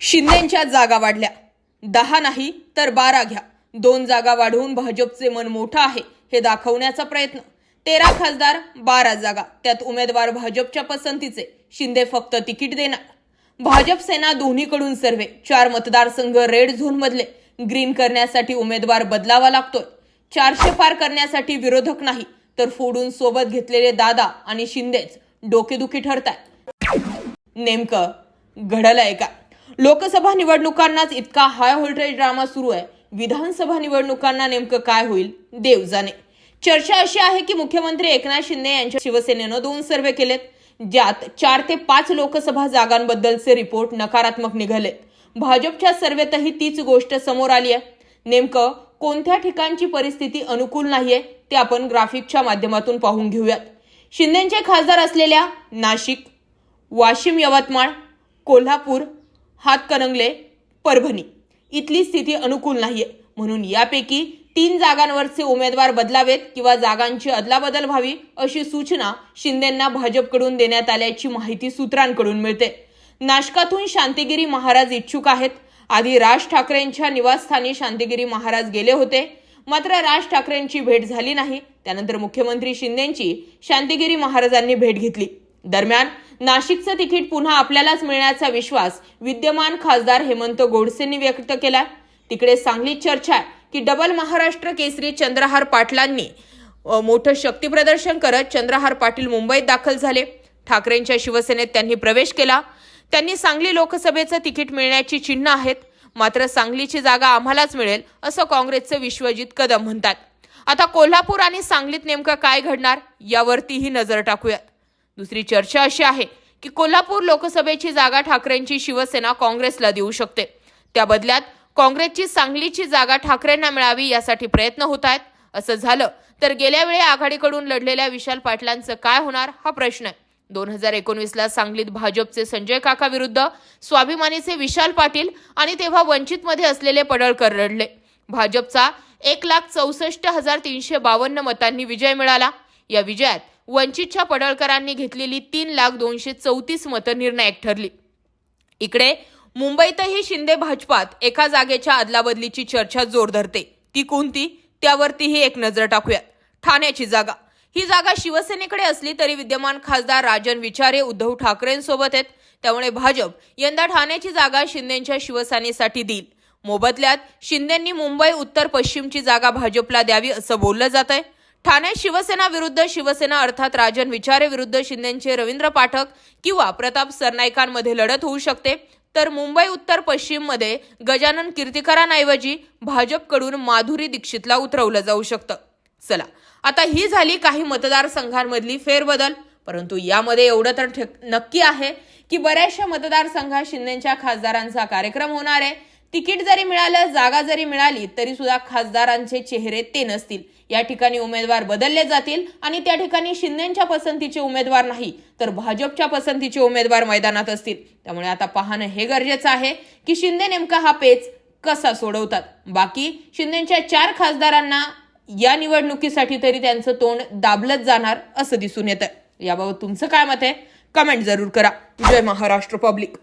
शिंदेच्या जागा वाढल्या. दहा नाही तर बारा घ्या. दोन जागा वाढवून भाजपचे मन मोठं आहे हे दाखवण्याचा प्रयत्न. तेरा खासदार बारा जागा. त्यात उमेदवार भाजपच्या पसंतीचे. शिंदे फक्त तिकीट देणार. भाजप सेना दोन्हीकडून सर्वे. चार मतदारसंघ रेड झोन मधले ग्रीन करण्यासाठी उमेदवार बदलावा लागतोय. चारशे पार करण्यासाठी विरोधक नाही तर फोडून सोबत घेतलेले दादा आणि शिंदेच डोकेदुखी ठरतात नेमकं घडलंय का लोकसभा निवडणुकांनाच इतका हाय व्होल्टेज ड्रामा सुरू आहे. विधानसभा निवडणुकांना नेमकं काय होईल देव जाणे. चर्चा अशी आहे की मुख्यमंत्री एकनाथ शिंदे यांच्या शिवसेनेनं दोन सर्वे केलेत ज्यात चार ते पाच लोकसभा जागांबद्दलचे रिपोर्ट नकारात्मक निघालेत. भाजपच्या सर्वेतही तीच गोष्ट समोर आली आहे. नेमकं कोणत्या ठिकाणची परिस्थिती अनुकूल नाहीये ते आपण ग्राफिकच्या माध्यमातून पाहून घेऊयात. शिंदेचे खासदार असलेल्या नाशिक वाशिम यवतमाळ कोल्हापूर हातकणंगले परभणी. इथली स्थिती अनुकूल नाहीये. म्हणून यापैकी तीन जागांवरचे उमेदवार बदलावेत किंवा जागांची अदलाबदल व्हावी अशी सूचना शिंदेंना भाजपकडून देण्यात आल्याची माहिती सूत्रांकडून मिळते. नाशकातून शांतिगिरी महाराज इच्छुक आहेत. आधी राज ठाकरेंच्या निवासस्थानी शांतिगिरी महाराज गेले होते. मात्र राज ठाकरेंची भेट झाली नाही. त्यानंतर मुख्यमंत्री शिंदेंची शांतिगिरी महाराजांनी भेट घेतली. दरम्यान नाशिकचं तिकीट पुन्हा आपल्यालाच मिळण्याचा विश्वास विद्यमान खासदार हेमंत गोडसेंनी व्यक्त केला तिकडे सांगलीत चर्चा आहे की डबल महाराष्ट्र केसरी चंद्रहार पाटलांनी मोठं शक्ती प्रदर्शन करत चंद्रहार पाटील मुंबईत दाखल झाले. ठाकरेंच्या शिवसेनेत त्यांनी प्रवेश केला. त्यांनी सांगली लोकसभेचं तिकीट मिळण्याची चिन्ह आहेत. मात्र सांगलीची जागा आम्हालाच मिळेल असं काँग्रेसचे विश्वजित कदम म्हणतात. आता कोल्हापूर आणि सांगलीत नेमकं काय घडणार यावरतीही नजर टाकूयात. दुसरी चर्चा अशी आहे की कोल्हापूर लोकसभेची जागा ठाकरेंची शिवसेना काँग्रेसला देऊ शकते. त्या बदल्यात काँग्रेसची सांगलीची जागा ठाकरेंना मिळावी यासाठी प्रयत्न होत आहेत. असं झालं तर गेल्या वेळी आघाडीकडून लढलेल्या विशाल पाटलांचं काय होणार हा प्रश्न आहे. दोन हजार एकोणवीसला सांगलीत भाजपचे संजय काका विरुद्ध स्वाभिमानीचे विशाल पाटील आणि तेव्हा वंचितमध्ये असलेले पडळकर लढले भाजपचा एक लाख चौसष्ट हजार तीनशे बावन्न मतांनी विजय मिळाला. या विजयात वंचितच्या पडळकरांनी घेतलेली तीन लाख दोनशे चौतीस मतं निर्णायक ठरली. इकडे मुंबईतही शिंदे भाजपात एका जागेच्या अदलाबदलीची चर्चा जोर धरते. ती कोणती? त्यावरतीही एक नजर टाकूयात. ठाण्याची जागा. ही जागा शिवसेनेकडे असली तरी विद्यमान खासदार राजन विचारे उद्धव ठाकरेंसोबत आहेत. त्यामुळे भाजप यंदा ठाण्याची जागा शिंदेच्या शिवसेनेसाठी देईल. मोबदल्यात शिंदेंनी मुंबई उत्तर पश्चिमची जागा भाजपला द्यावी असं बोललं जात आहे ठाणे शिवसेना विरुद्ध शिवसेना अर्थात राजन विचारे विरुद्ध शिंदेचे रवींद्र पाठक किंवा प्रताप सरनाईकांमध्ये लढत होऊ शकते. तर मुंबई उत्तर पश्चिममध्ये गजानन कीर्तिकरांऐवजी भाजपकडून माधुरी दीक्षितला उतरवलं जाऊ शकतं. चला आता ही झाली काही मतदारसंघांमधली फेरबदल. परंतु यामध्ये एवढं तर ठक- नक्की आहे की बऱ्याचशा मतदारसंघात शिंदेच्या खासदारांचा कार्यक्रम होणार आहे. तिकीट जरी मिळालं जागा जरी मिळाली तरी सुद्धा खासदारांचे चेहरे ते नसतील. या ठिकाणी उमेदवार बदलले जातील आणि त्या ठिकाणी शिंदेच्या पसंतीचे उमेदवार नाही तर भाजपच्या पसंतीचे उमेदवार मैदानात असतील. त्यामुळे आता पाहणं हे गरजेचं आहे की शिंदे नेमका हा पेच कसा सोडवतात. बाकी शिंदेच्या चार खासदारांना या निवडणुकीसाठी तरी त्यांचं तोंड दाबलत जाणार असं दिसून येतं याबाबत तुमचं काय मत आहे? कमेंट जरूर करा. जय महाराष्ट्र पब्लिक.